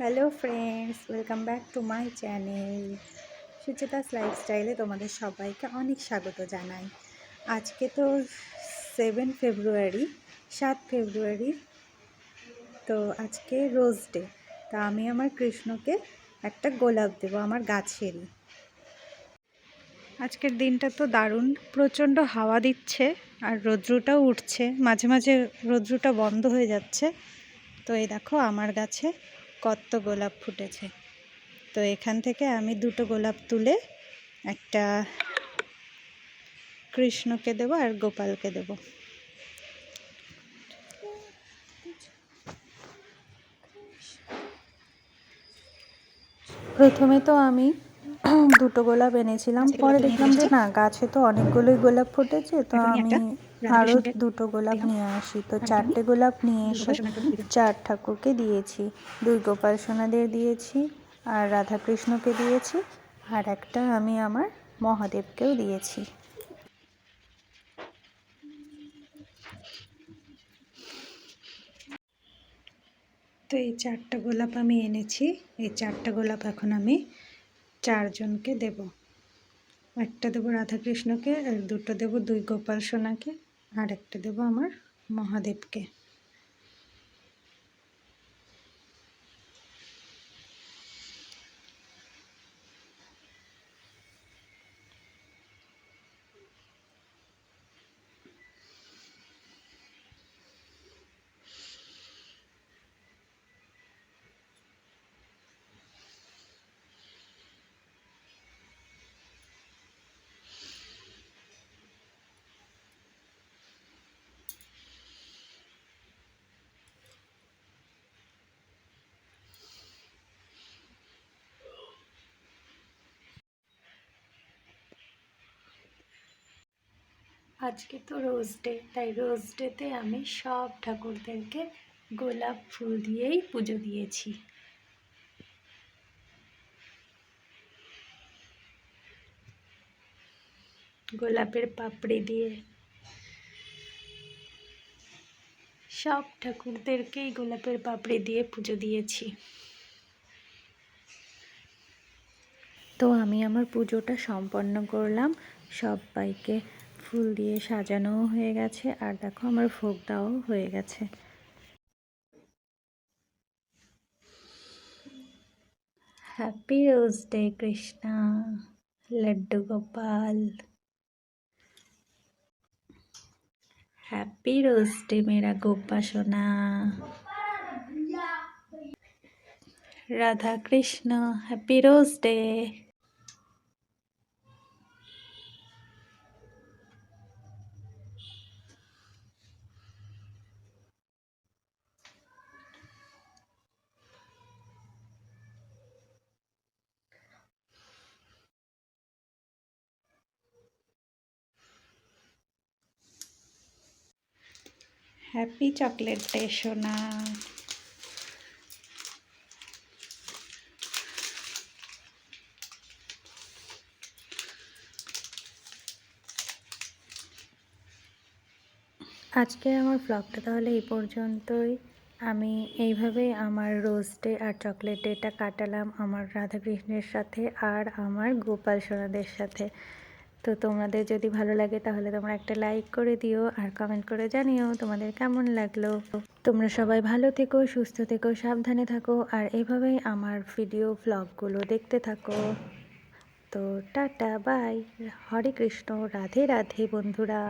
Hello friends welcome back to my channel Suchita's লাইফস্টাইলে তোমাদের সবাইকে অনেক স্বাগত জানাই। আজকে তো সেভেন ফেব্রুয়ারি সাত ফেব্রুয়ারি তো আজকে রোজ ডে তা আমি আমার কৃষ্ণকে একটা গোলাপ দেবো, আমার গাছেরই। আজকের দিনটা তো দারুণ, প্রচণ্ড হাওয়া দিচ্ছে আর রৌদ্রটাও উঠছে। মাঝে মাঝে রৌদ্রটা বন্ধ হয়ে যাচ্ছে। তো এই দেখো, আমার গাছে কত গোলাপ ফুটেছে। তো এখান থেকে আমি দুটো গোলাপ তুলে একটা কৃষ্ণকে দেব আর গোপালকে দেব। প্রথমে তো আমি দুটো গোলাপ এনেছিলাম পরে দেখলাম যে না গাছে তো অনেকগুলোই গোলাপ ফুটেছে তো আমি আরও দুটো গোলাপ নিয়ে আসি। তো চারটে গোলাপ নিয়ে এসে চার ঠাকুরকে দিয়েছি। দুই গোপাল সোনাদের দিয়েছি আর রাধাকৃষ্ণকে দিয়েছি আর একটা আমি আমার মহাদেবকেও দিয়েছি। তো এই চারটা গোলাপ আমি এনেছি। এই চারটা গোলাপ এখন আমি চারজনকে দেব। একটা দেবো রাধাকৃষ্ণকে আর দুটো দেবো দুই গোপাল সোনাকে। আর একটা দেবো আমার মহাদেবকে। আজকে তো রোজ ডে, তাই রোজ ডেতে আমি সব ঠাকুরদেরকে গোলাপ ফুল দিয়েই পুজো দিয়েছি। গোলাপের পাপড়ি দিয়ে সব ঠাকুরদেরকেই গোলাপের পাপড়ি দিয়ে পুজো দিয়েছি। তো আমি আমার পুজোটা সম্পন্ন করলাম। সবাইকে ফুল দিয়ে সাজানোও হয়ে গেছে, আর দেখো আমার দেওয়াও হয়ে গেছে। Happy rose day Krishna Laddu Gopal happy rose day মেরা গোপা সোনা Radha Krishna happy rose day happy chocolate day সোনা আজকে আমার ব্লগটা তাহলে এই পর্যন্তই। আমি এইভাবেই আমার রোজ ডে আর চকলেট ডেটা কাটালাম আমার রাধাকৃষ্ণের সাথে আর আমার গোপাল সোনাদের সাথে। তো তোমাদের যদি ভালো লাগে তাহলে তোমরা একটা লাইক করে দিও আর কমেন্ট করে জানিও তোমাদের কেমন লাগল। তোমরা সবাই ভালো থেকো, সুস্থ থেকো, সাবধানে থাকো আর এভাবেই আমার ভিডিও ব্লগগুলো দেখতে থাকো। তো টাটা বাই হরে কৃষ্ণ, রাধে রাধে বন্ধুরা।